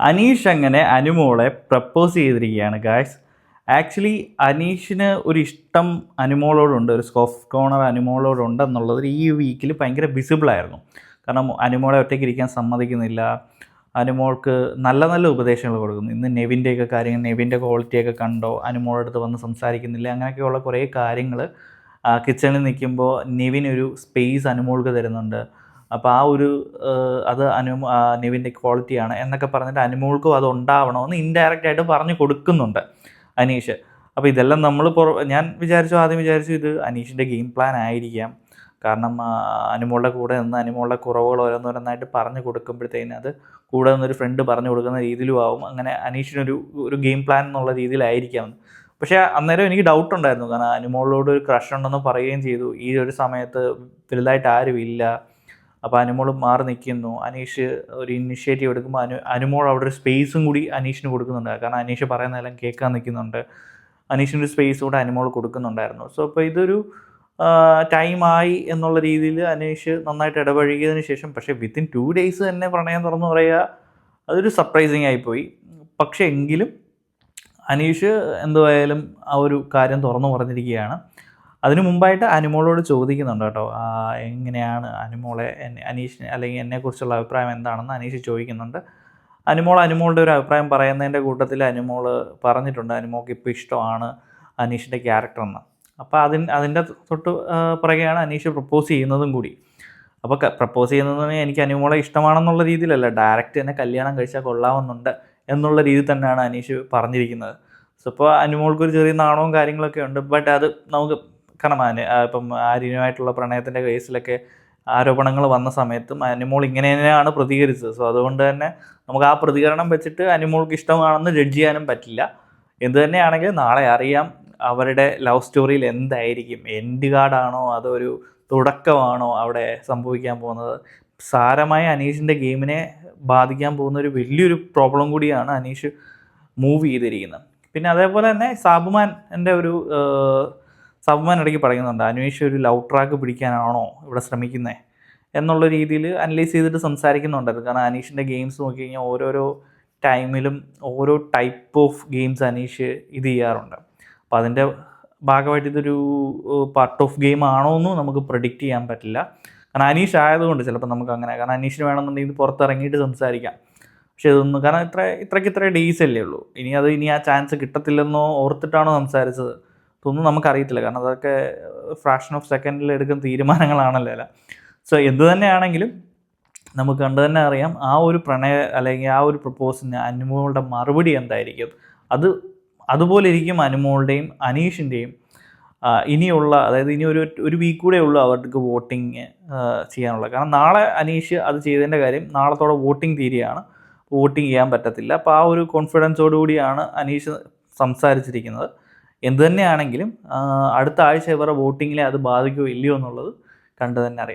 അനീഷ് അങ്ങനെ അനുമോളെ പ്രപ്പോസ് ചെയ്തിരിക്കുകയാണ് ഗായ്സ് ആക്ച്വലി അനീഷിന് ഒരു ഇഷ്ടം അനുമോളോടുണ്ട് ഒരു സ്കോഫ് കോണർ അനുമോളോടുണ്ട് എന്നുള്ളത് ഈ വീക്കിൽ ഭയങ്കര വിസിബിളായിരുന്നു കാരണം അനുമോളെ ഒറ്റയ്ക്ക് ഇരിക്കാൻ സമ്മതിക്കുന്നില്ല. അനുമോൾക്ക് നല്ല നല്ല ഉപദേശങ്ങൾ കൊടുക്കുന്നു. ഇന്ന് നെവിന്റെയൊക്കെ കാര്യങ്ങൾ നെവിന്റെ ക്വാളിറ്റിയൊക്കെ കണ്ടോ? അനുമോളുടെ അടുത്ത് വന്ന് സംസാരിക്കുന്നില്ല. അങ്ങനെയൊക്കെയുള്ള കുറേ കാര്യങ്ങൾ കിച്ചണിൽ നിൽക്കുമ്പോൾ നെവിൻ ഒരു സ്പേസ് അനുമോൾക്ക് തരുന്നുണ്ട്. അപ്പോൾ ആ ഒരു അത് അനു അനുവിന്റെ നിവിന്റെ ക്വാളിറ്റിയാണ് എന്നൊക്കെ പറഞ്ഞിട്ട് അനുമോൾക്കും അത് ഉണ്ടാവണമെന്ന് ഇൻഡയറക്റ്റ് ആയിട്ട് പറഞ്ഞു കൊടുക്കുന്നുണ്ട് അനീഷ്. അപ്പോൾ ഇതെല്ലാം നമ്മൾ പുറ ഞാൻ വിചാരിച്ചു ആദ്യം വിചാരിച്ചു ഇത് അനീഷിന്റെ ഗെയിം പ്ലാൻ ആയിരിക്കാം. കാരണം അനുമോളുടെ കൂടെ നിന്ന് അനുമോളുടെ കുറവുകൾ ഓരോന്നോരോന്നായിട്ട് പറഞ്ഞു കൊടുക്കുമ്പോഴത്തേന് അത് കൂടെ നിന്നൊരു ഫ്രണ്ട് പറഞ്ഞു കൊടുക്കുന്ന രീതിയിലും ആവും. അങ്ങനെ അനീഷിനൊരു ഒരു ഗെയിം പ്ലാൻ എന്നുള്ള രീതിയിലായിരിക്കാം. പക്ഷേ അന്നേരം എനിക്ക് ഡൗട്ട് ഉണ്ടായിരുന്നു. കാരണം അനുമോളോട് ഒരു ക്രഷ് ഉണ്ടെന്ന് പറയുകയും ചെയ്തു. ഈ ഒരു സമയത്ത് വലുതായിട്ട് ആരും ഇല്ല അപ്പോൾ അനുമോൾ മാറി നിൽക്കുന്നു. അനീഷ് ഒരു ഇനിഷ്യേറ്റീവ് എടുക്കുമ്പോൾ അനു അനുമോൾ അവിടെ ഒരു സ്പേസും കൂടി അനീഷിന് കൊടുക്കുന്നുണ്ട്. കാരണം അനീഷ് പറയുന്നതെല്ലാം കേൾക്കാൻ നിൽക്കുന്നുണ്ട്. അനീഷിന് ഒരു സ്പേസ് കൂടെ അനുമോൾ കൊടുക്കുന്നുണ്ടായിരുന്നു. സോ അപ്പോൾ ഇതൊരു ടൈമായി എന്നുള്ള രീതിയിൽ അനീഷ് നന്നായിട്ട് ഇടപഴകിയതിന് ശേഷം പക്ഷേ വിത്തിൻ ടു ഡേയ്സ് തന്നെ പ്രണയം തുറന്നു പറയുക അതൊരു സർപ്രൈസിങ് ആയിപ്പോയി പക്ഷേ എങ്കിലും അനീഷ് എന്തുവായാലും ആ ഒരു കാര്യം തുറന്നു പറഞ്ഞിരിക്കുകയാണ്. അതിനു മുമ്പായിട്ട് അനുമോളോട് ചോദിക്കുന്നുണ്ട് കേട്ടോ. എങ്ങനെയാണ് അനുമോളെ അനീഷ് അല്ലെങ്കിൽ എന്നെക്കുറിച്ചുള്ള അഭിപ്രായം എന്താണെന്ന് അനീഷ് ചോദിക്കുന്നുണ്ട്. അനുമോൾ അനുമോളുടെ ഒരു അഭിപ്രായം പറയുന്നതിന്റെ കൂട്ടത്തിൽ അനുമോൾ പറഞ്ഞിട്ടുണ്ട് അനുമോൾക്ക് ഇപ്പോൾ ഇഷ്ടമാണ് അനീഷിന്റെ ക്യാരക്ടർ എന്ന് അപ്പോൾ അതിന് അതിന്റെ തൊട്ട് പുറകെയാണ് അനീഷ് പ്രപ്പോസ് ചെയ്യുന്നതും കൂടി. അപ്പോൾ പ്രപ്പോസ് ചെയ്യുന്നതിന് എനിക്ക് അനുമോളെ ഇഷ്ടമാണെന്നുള്ള രീതിയിലല്ല ഡയറക്റ്റ് എന്നെ കല്യാണം കഴിച്ചാൽ കൊള്ളാമെന്നുണ്ട് എന്നുള്ള രീതിയിൽ തന്നെയാണ് അനീഷ് പറഞ്ഞിരിക്കുന്നത്. സോ ഇപ്പോൾ അനുമോൾക്കൊരു ചെറിയ നാണവും കാര്യങ്ങളൊക്കെ ഉണ്ട് ബട്ട് അത് നമുക്ക് കാരണം ഇപ്പം ആര്യനുമായിട്ടുള്ള പ്രണയത്തിന്റെ കേസിലൊക്കെ ആരോപണങ്ങൾ വന്ന സമയത്തും അനിമോൾ ഇങ്ങനെ തന്നെയാണ് പ്രതികരിച്ചത്. സോ അതുകൊണ്ട് തന്നെ നമുക്ക് ആ പ്രതികരണം വെച്ചിട്ട് അനിമോൾക്ക് ഇഷ്ടമാണെന്ന് ജഡ്ജ് ചെയ്യാനും പറ്റില്ല. എന്ത് തന്നെയാണെങ്കിലും നാളെ അറിയാം അവരുടെ ലവ് സ്റ്റോറിയിൽ എന്തായിരിക്കും. എൻഡ് കാർഡാണോ അതോ ഒരു തുടക്കമാണോ അവിടെ സംഭവിക്കാൻ പോകുന്നത്? സാരമായ അനീഷിന്റെ ഗെയിമിനെ ബാധിക്കാൻ പോകുന്ന ഒരു വലിയൊരു പ്രോബ്ലം കൂടിയാണ് അനീഷ് മൂവ് ചെയ്തിരിക്കുന്നത്. പിന്നെ അതേപോലെ തന്നെ സാബുമാൻ എന്റെ ഒരു സാബുമാൻ ഇടയ്ക്ക് പറയുന്നുണ്ട് അനീഷ് ഒരു ലവ് ട്രാക്ക് പിടിക്കാനാണോ ഇവിടെ ശ്രമിക്കുന്നത് എന്നുള്ള രീതിയിൽ അനലൈസ് ചെയ്തിട്ട് സംസാരിക്കുന്നുണ്ടായിരുന്നു കാരണം അനീഷിന്റെ ഗെയിംസ് നോക്കി കഴിഞ്ഞാൽ ഓരോരോ ടൈമിലും ഓരോ ടൈപ്പ് ഓഫ് ഗെയിംസ് അനീഷ് ഇത് ചെയ്യാറുണ്ട്. അപ്പോൾ അതിന്റെ ഭാഗമായിട്ട് ഇതൊരു പാർട്ട് ഓഫ് ഗെയിം ആണോ എന്നും നമുക്ക് പ്രഡിക്റ്റ് ചെയ്യാൻ പറ്റില്ല. കാരണം അനീഷ് ആയതുകൊണ്ട് ചിലപ്പോൾ നമുക്ക് അങ്ങനെ കാരണം അനീഷിന് വേണമെന്നുണ്ടെങ്കിൽ ഇത് പുറത്തിറങ്ങിയിട്ട് സംസാരിക്കാം. പക്ഷേ ഇതൊന്നും കാരണം ഇത്ര ഇത്രയ്ക്ക് ഇത്ര ഡേയ്സ് അല്ലേ ഉള്ളൂ. ഇനി അത് ഇനി ആ ചാൻസ് കിട്ടത്തില്ലെന്നോ ഓർത്തിട്ടാണോ സംസാരിച്ചത്. ഇതൊന്നും നമുക്കറിയത്തില്ല. കാരണം അതൊക്കെ ഫ്രാക്ഷൻ ഓഫ് സെക്കൻഡിൽ എടുക്കുന്ന തീരുമാനങ്ങളാണല്ലോ സോ എന്ത് തന്നെയാണെങ്കിലും നമുക്ക് കണ്ടു തന്നെ അറിയാം ആ ഒരു പ്രണയ അല്ലെങ്കിൽ ആ ഒരു പ്രപ്പോസിന് അനുമോളുടെ മറുപടി എന്തായിരിക്കും? അത് അതുപോലെ ഇരിക്കും അനുമോളുടെയും അനീഷിന്റെയും ഇനിയുള്ള അതായത് ഇനി ഒരു ഒരു വീക്ക് കൂടെ ഉള്ളൂ അവർക്ക് വോട്ടിങ് ചെയ്യാനുള്ളത്. കാരണം നാളെ അനീഷ് അത് ചെയ്തതിന്റെ കാര്യം നാളത്തോടെ വോട്ടിംഗ് തീരുകയാണ്. വോട്ടിംഗ് ചെയ്യാൻ പറ്റത്തില്ല. അപ്പോൾ ആ ഒരു കോൺഫിഡൻസോടുകൂടിയാണ് അനീഷ് സംസാരിച്ചിരിക്കുന്നത്. എന്തു തന്നെയാണെങ്കിലും അടുത്ത ആഴ്ച ഇവരുടെ വോട്ടിങ്ങിനെ അത് ബാധിക്കുമോ ഇല്ലയോ എന്നുള്ളത് കണ്ടു തന്നെ അറിയാം.